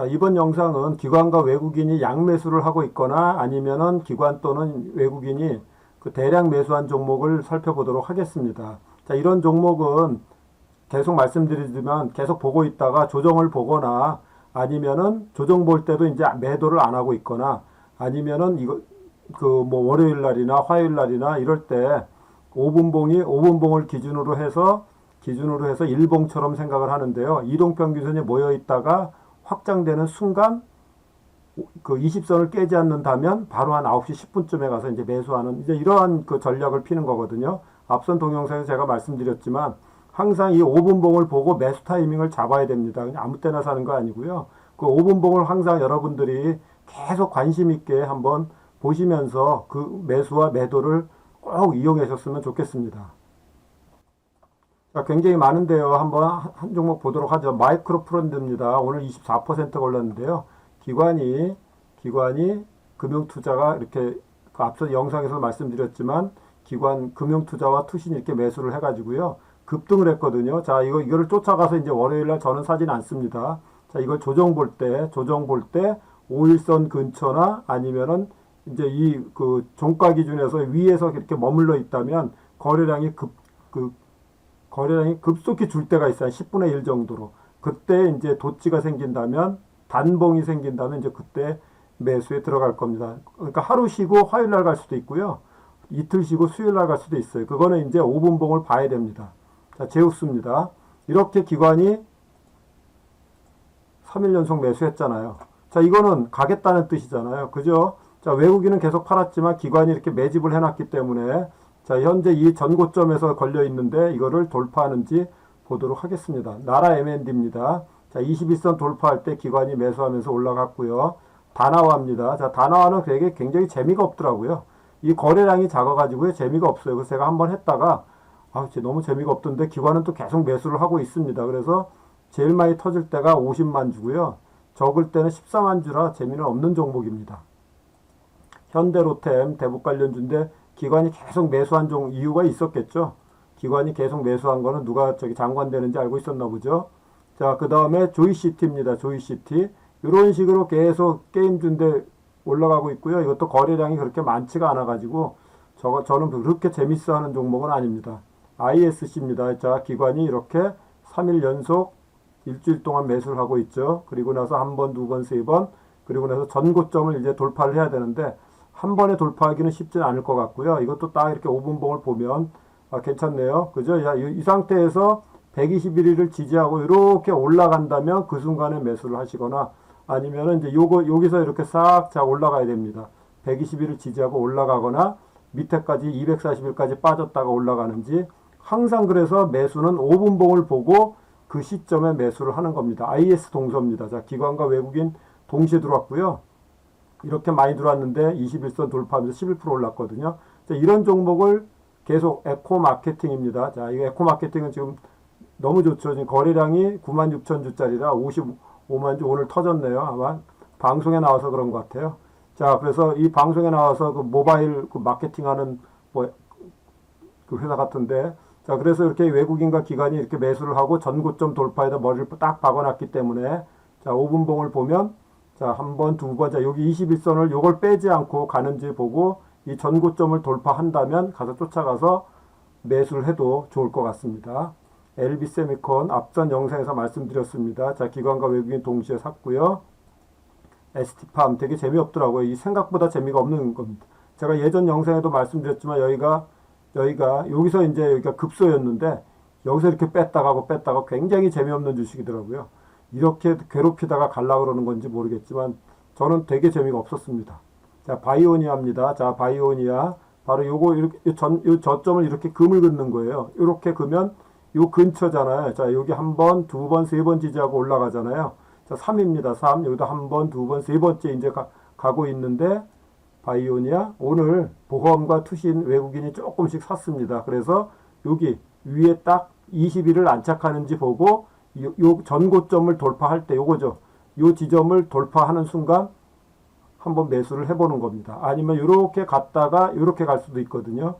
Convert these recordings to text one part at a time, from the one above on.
자, 이번 영상은 기관과 외국인이 양매수를 하고 있거나 아니면은 기관 또는 외국인이 그 대량 매수한 종목을 살펴보도록 하겠습니다. 자, 이런 종목은 계속 말씀드리지만 계속 보고 있다가 조정을 보거나 아니면은 조정 볼 때도 이제 매도를 안 하고 있거나 아니면은 이거 그 뭐 월요일 날이나 화요일 날이나 이럴 때 5분봉이 5분봉을 기준으로 해서 기준으로 해서 일봉처럼 생각을 하는데요. 이동평균선이 모여 있다가 확장되는 순간 그 20선을 깨지 않는다면 바로 한 9시 10분쯤에 가서 이제 매수하는 이제 이러한 그 전략을 피는 거거든요. 앞선 동영상에서 제가 말씀드렸지만 항상 이 5분봉을 보고 매수 타이밍을 잡아야 됩니다. 그냥 아무 때나 사는 거 아니고요. 그 5분봉을 항상 여러분들이 계속 관심 있게 한번 보시면서 그 매수와 매도를 꼭 이용하셨으면 좋겠습니다. 자, 굉장히 많은데요. 한번 한- 한 종목 보도록 하죠. 마이크로 프론드입니다. 오늘 24% 걸렸는데요. 기관이 기관이 금융 투자가 이렇게 그 앞서 영상에서 말씀드렸지만 기관 금융 투자와 투신 이렇게 매수를 해 가지고요. 급등을 했거든요. 자, 이거 이거를 쫓아가서 이제 월요일 날 저는 사진 않습니다. 자, 이걸 조정 볼 때, 조정 볼 때 5일선 근처나 아니면은 이제 이 그 종가 기준에서 위에서 이렇게 머물러 있다면 거래량이 급 그 거래량이 급속히 줄 때가 있어요. 한 10분의 1 정도로. 그때 이제 도치가 생긴다면 단봉이 생긴다면 이제 그때 매수에 들어갈 겁니다. 그러니까 하루 쉬고 화요일 날 갈 수도 있고요. 이틀 쉬고 수요일 날 갈 수도 있어요. 그거는 이제 5분봉을 봐야 됩니다. 자, 제우스입니다. 이렇게 기관이 3일 연속 매수했잖아요. 자, 이거는 가겠다는 뜻이잖아요. 그죠? 자, 외국인은 계속 팔았지만 기관이 이렇게 매집을 해놨기 때문에 자, 현재 이 전고점에서 걸려 있는데 이거를 돌파하는지 보도록 하겠습니다. 나라 M&D입니다. 자, 21선 돌파할 때 기관이 매수하면서 올라갔고요. 다나와입니다. 자, 다나와는 되게 굉장히 재미가 없더라고요. 이 거래량이 작아가지고 재미가 없어요. 그래서 제가 한번 했다가 아, 너무 재미가 없던데 기관은 또 계속 매수를 하고 있습니다. 그래서 제일 많이 터질 때가 50만 주고요. 적을 때는 14만 주라 재미는 없는 종목입니다. 현대로템 대북 관련주인데 기관이 계속 매수한 종 이유가 있었겠죠. 기관이 계속 매수한 거는 누가 저기 장관 되는지 알고 있었나 보죠. 자, 그 다음에 조이시티입니다. 조이시티. 이런 식으로 계속 게임주인데 올라가고 있고요. 이것도 거래량이 그렇게 많지가 않아가지고 저, 저는 그렇게 재밌어 하는 종목은 아닙니다. ISC입니다. 자, 기관이 이렇게 3일 연속 일주일 동안 매수를 하고 있죠. 그리고 나서 한 번, 두 번, 세 번, 그리고 나서 전고점을 이제 돌파를 해야 되는데 한 번에 돌파하기는 쉽지는 않을 것 같고요. 이것도 딱 이렇게 5분봉을 보면 아, 괜찮네요. 그죠? 야, 이, 이 상태에서 121일을 지지하고 이렇게 올라간다면 그 순간에 매수를 하시거나 아니면은 이제 요거 여기서 이렇게 싹 자 올라가야 됩니다. 121을 지지하고 올라가거나 밑에까지 240일까지 빠졌다가 올라가는지 항상 그래서 매수는 5분봉을 보고 그 시점에 매수를 하는 겁니다. IS 동서입니다. 자, 기관과 외국인 동시에 들어왔고요. 이렇게 많이 들어왔는데 21선 돌파하면서 11% 올랐거든요. 자, 이런 종목을 계속 에코 마케팅입니다. 자, 이 에코 마케팅은 지금 너무 좋죠. 지금 거래량이 9만 6천 주짜리라 55만 주 오늘 터졌네요. 아마 방송에 나와서 그런 것 같아요. 자, 그래서 이 방송에 나와서 그 모바일 그 마케팅하는 뭐 그 회사 같은데 자, 그래서 이렇게 외국인과 기관이 이렇게 매수를 하고 전고점 돌파에다 머리를 딱 박아놨기 때문에 자, 5분봉을 보면 자, 한 번, 두 번, 자, 여기 21선을 요걸 빼지 않고 가는지 보고 이 전고점을 돌파한다면 가서 쫓아가서 매수를 해도 좋을 것 같습니다. LB 세미콘 앞선 영상에서 말씀드렸습니다. 자, 기관과 외국인 동시에 샀고요. ST팜 되게 재미없더라고요. 이 생각보다 재미가 없는 겁니다. 제가 예전 영상에도 말씀드렸지만 여기가 여기가 여기서 이제 여기가 급소였는데 여기서 이렇게 뺐다가 하고 뺐다가 굉장히 재미없는 주식이더라고요. 이렇게 괴롭히다가 갈라 그러는 건지 모르겠지만 저는 되게 재미가 없었습니다. 자, 바이오니아입니다. 자, 바이오니아 바로 요거 이렇게 전, 요 저점을 이렇게 금을 긋는 거예요. 이렇게 그면 요 근처잖아요. 자, 여기 한 번, 두 번, 세 번 지지하고 올라가잖아요. 자, 3입니다. 3. 여기도 한 번, 두 번, 세 번째 이제 가, 가고 있는데 바이오니아 오늘 보험과 투신 외국인이 조금씩 샀습니다. 그래서 여기 위에 딱 20일을 안착하는지 보고 요, 요 전고점을 돌파할 때 요거죠. 요 지점을 돌파하는 순간 한번 매수를 해보는 겁니다. 아니면 이렇게 갔다가 이렇게 갈 수도 있거든요.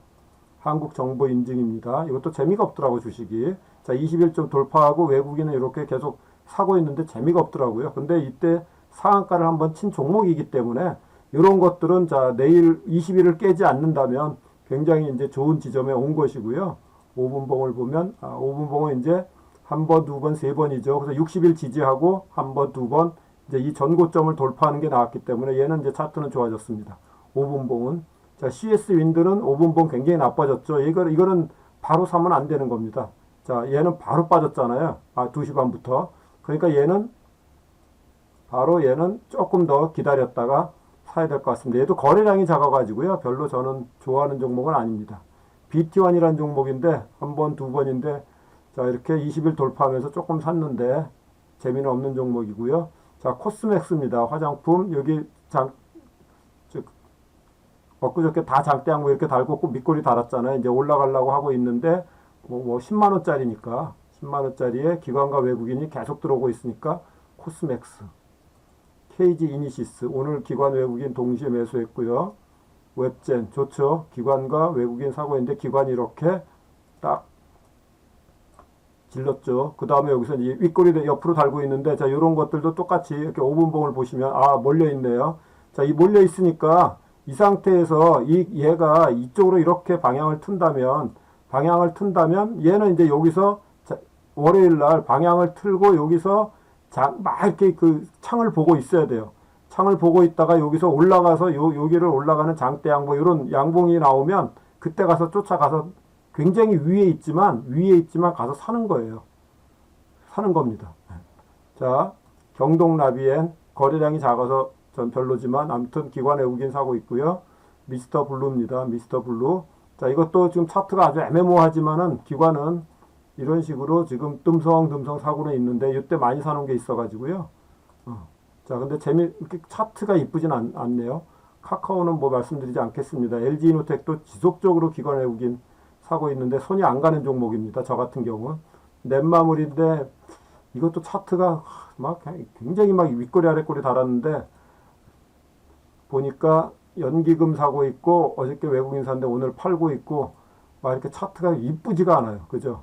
한국 정보 인증입니다. 이것도 재미가 없더라고 주식이. 자, 21점 돌파하고 외국인은 이렇게 계속 사고 있는데 재미가 없더라고요. 근데 이때 상한가를 한번 친 종목이기 때문에 이런 것들은 자 내일 20일을 깨지 않는다면 굉장히 이제 좋은 지점에 온 것이고요. 5분봉을 보면 아, 5분봉은 이제 한 번, 두 번, 세 번이죠. 그래서 60일 지지하고 한 번, 두 번 이제 이 전고점을 돌파하는 게 나왔기 때문에 얘는 이제 차트는 좋아졌습니다. 5분봉은 자 CS 윈드는 5분봉 굉장히 나빠졌죠. 이거 이거는 바로 사면 안 되는 겁니다. 자 얘는 바로 빠졌잖아요. 아 2시 반부터. 그러니까 얘는 바로 얘는 조금 더 기다렸다가 사야 될 것 같습니다. 얘도 거래량이 작아가지고요. 별로 저는 좋아하는 종목은 아닙니다. BT1이라는 종목인데 한 번, 두 번인데 자 이렇게 20일 돌파하면서 조금 샀는데 재미는 없는 종목이고요. 자 코스맥스입니다. 화장품 여기 장 즉, 엊그저께 다 장대항고 이렇게 달고 꼭 밑꼬리 달았잖아요. 이제 올라가려고 하고 있는데 뭐, 뭐 10만 원짜리니까 10만 원짜리에 기관과 외국인이 계속 들어오고 있으니까 코스맥스 KG 이니시스 오늘 기관 외국인 동시에 매수했고요. 웹젠 좋죠. 기관과 외국인 사고 있는데 기관이 이렇게 딱 질렀죠. 그 다음에 여기서 이 윗꼬리 옆으로 달고 있는데 자 이런 것들도 똑같이 이렇게 5분봉을 보시면 아 몰려 있네요. 자 이 몰려 있으니까 이 상태에서 이 얘가 이쪽으로 이렇게 방향을 튼다면 방향을 튼다면 얘는 이제 여기서 자, 월요일 날 방향을 틀고 여기서 자, 막 이렇게 그 창을 보고 있어야 돼요. 창을 보고 있다가 여기서 올라가서 요 여기를 올라가는 장대 양봉 이런 양봉이 나오면 그때 가서 쫓아가서 굉장히 위에 있지만 위에 있지만 가서 사는 거예요. 사는 겁니다. 자, 경동 라비엔 거래량이 작아서 전 별로지만 아무튼 기관 외국인 사고 있고요. 미스터 블루입니다. 미스터 블루. 자, 이것도 지금 차트가 아주 애매모호하지만은 기관은 이런 식으로 지금 뜸성뜸성 사고는 있는데 이때 많이 사놓은 게 있어가지고요. 어. 자, 근데 재미 차트가 이쁘진 않, 않네요. 카카오는 뭐 말씀드리지 않겠습니다. LG 이노텍도 지속적으로 기관 외국인 사고 있는데 손이 안 가는 종목입니다. 저 같은 경우는 넷마물인데 이것도 차트가 막 굉장히 막 윗꼬리 아랫꼬리 달았는데 보니까 연기금 사고 있고 어저께 외국인 산데 오늘 팔고 있고 막 이렇게 차트가 이쁘지가 않아요. 그죠?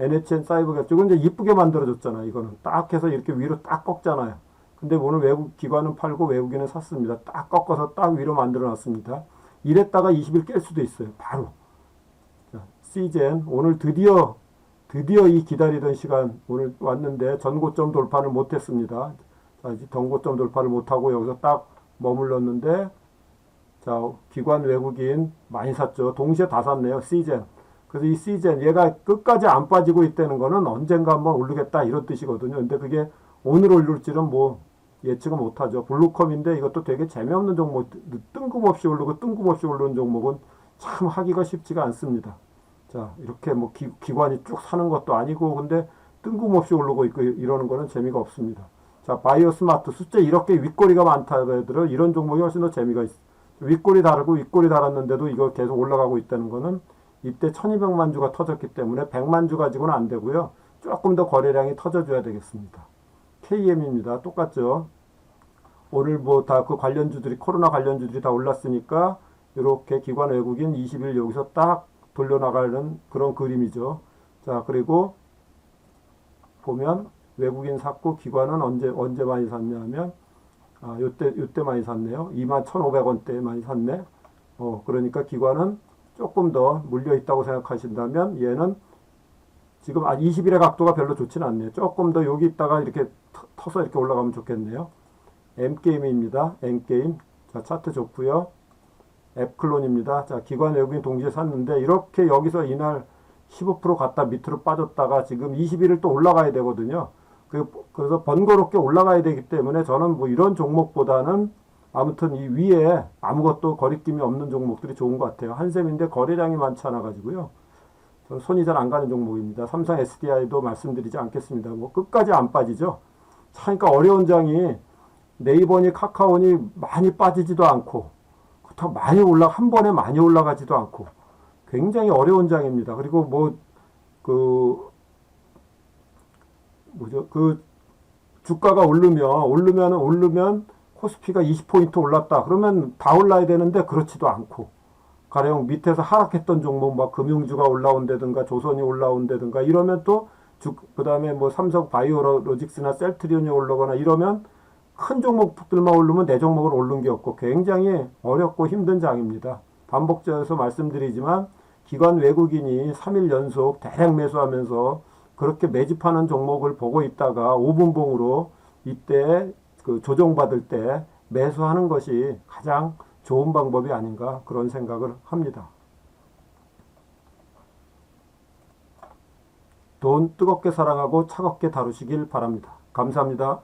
NHN 사이버가 조금 이제 이쁘게 만들어줬잖아요. 이거는 딱 해서 이렇게 위로 딱 꺾잖아요. 근데 오늘 외국 기관은 팔고 외국인은 샀습니다. 딱 꺾어서 딱 위로 만들어 놨습니다. 이랬다가 20일 깰 수도 있어요. 바로. 자, 시젠 오늘 드디어 드디어 이 기다리던 시간 오늘 왔는데 전고점 돌파를 못했습니다. 전고점 돌파를 못하고 여기서 딱 머물렀는데 자 기관 외국인 많이 샀죠. 동시에 다 샀네요. 시젠. 그래서 이 시즌 얘가 끝까지 안 빠지고 있다는 거는 언젠가 한번 오르겠다 이런 뜻이거든요. 근데 그게 오늘 오를지는 뭐 예측은 못하죠. 블루컴인데 이것도 되게 재미없는 종목, 뜬금없이 오르고 뜬금없이 오르는 종목은 참 하기가 쉽지가 않습니다. 자 이렇게 뭐 기, 기관이 쭉 사는 것도 아니고 근데 뜬금없이 오르고 있고 이러는 거는 재미가 없습니다. 자 바이오 스마트 숫자 이렇게 윗꼬리가 많다고 해도 이런 종목이 훨씬 더 재미가 있어. 윗꼬리 다르고 윗꼬리 달았는데도 이거 계속 올라가고 있다는 거는 이때 1200만 주가 터졌기 때문에 100만 주 가지고는 안 되고요. 조금 더 거래량이 터져줘야 되겠습니다. KM입니다. 똑같죠. 오늘 뭐 다 그 관련주들이 코로나 관련주들이 다 올랐으니까 이렇게 기관 외국인 20일 여기서 딱 돌려나가는 그런 그림이죠. 자 그리고 보면 외국인 샀고 기관은 언제 언제 많이 샀냐면 아 요때 요때 많이 샀네요. 21,500원대 많이 샀네. 어 그러니까 기관은 조금 더 물려 있다고 생각하신다면 얘는 지금 아 20일의 각도가 별로 좋지는 않네요. 조금 더 여기 있다가 이렇게 터 서 이렇게 올라가면 좋겠네요. M게임입니다. M게임. 자, 차트 좋고요. 앱클론입니다. 자, 기관 외국인 동시에 샀는데 이렇게 여기서 이날 15% 갔다 밑으로 빠졌다가 지금 20일을 또 올라가야 되거든요. 그, 그래서 번거롭게 올라가야 되기 때문에 저는 뭐 이런 종목보다는 아무튼 이 위에 아무것도 거리낌이 없는 종목들이 좋은 것 같아요. 한샘인데 거래량이 많지 않아 가지고요. 저는 손이 잘 안 가는 종목입니다. 삼성 SDI도 말씀드리지 않겠습니다. 뭐 끝까지 안 빠지죠. 참 그러니까 어려운 장이 네이버니 카카오니 많이 빠지지도 않고 그렇다고 많이 올라 한 번에 많이 올라가지도 않고 굉장히 어려운 장입니다. 그리고 뭐 그 뭐죠 그 주가가 오르면 오르면 오르면 코스피가 20포인트 올랐다. 그러면 다 올라야 되는데 그렇지도 않고. 가령 밑에서 하락했던 종목 막 금융주가 올라온다든가 조선이 올라온다든가 이러면 또 그 다음에 뭐 삼성 바이오로직스나 셀트리온이 올라거나 이러면 큰 종목들만 오르면 내 종목을 오른 게 없고 굉장히 어렵고 힘든 장입니다. 반복적해서 말씀드리지만 기관 외국인이 3일 연속 대량 매수하면서 그렇게 매집하는 종목을 보고 있다가 5분봉으로 이때 그 조정받을 때 매수하는 것이 가장 좋은 방법이 아닌가 그런 생각을 합니다. 돈 뜨겁게 사랑하고 차갑게 다루시길 바랍니다. 감사합니다.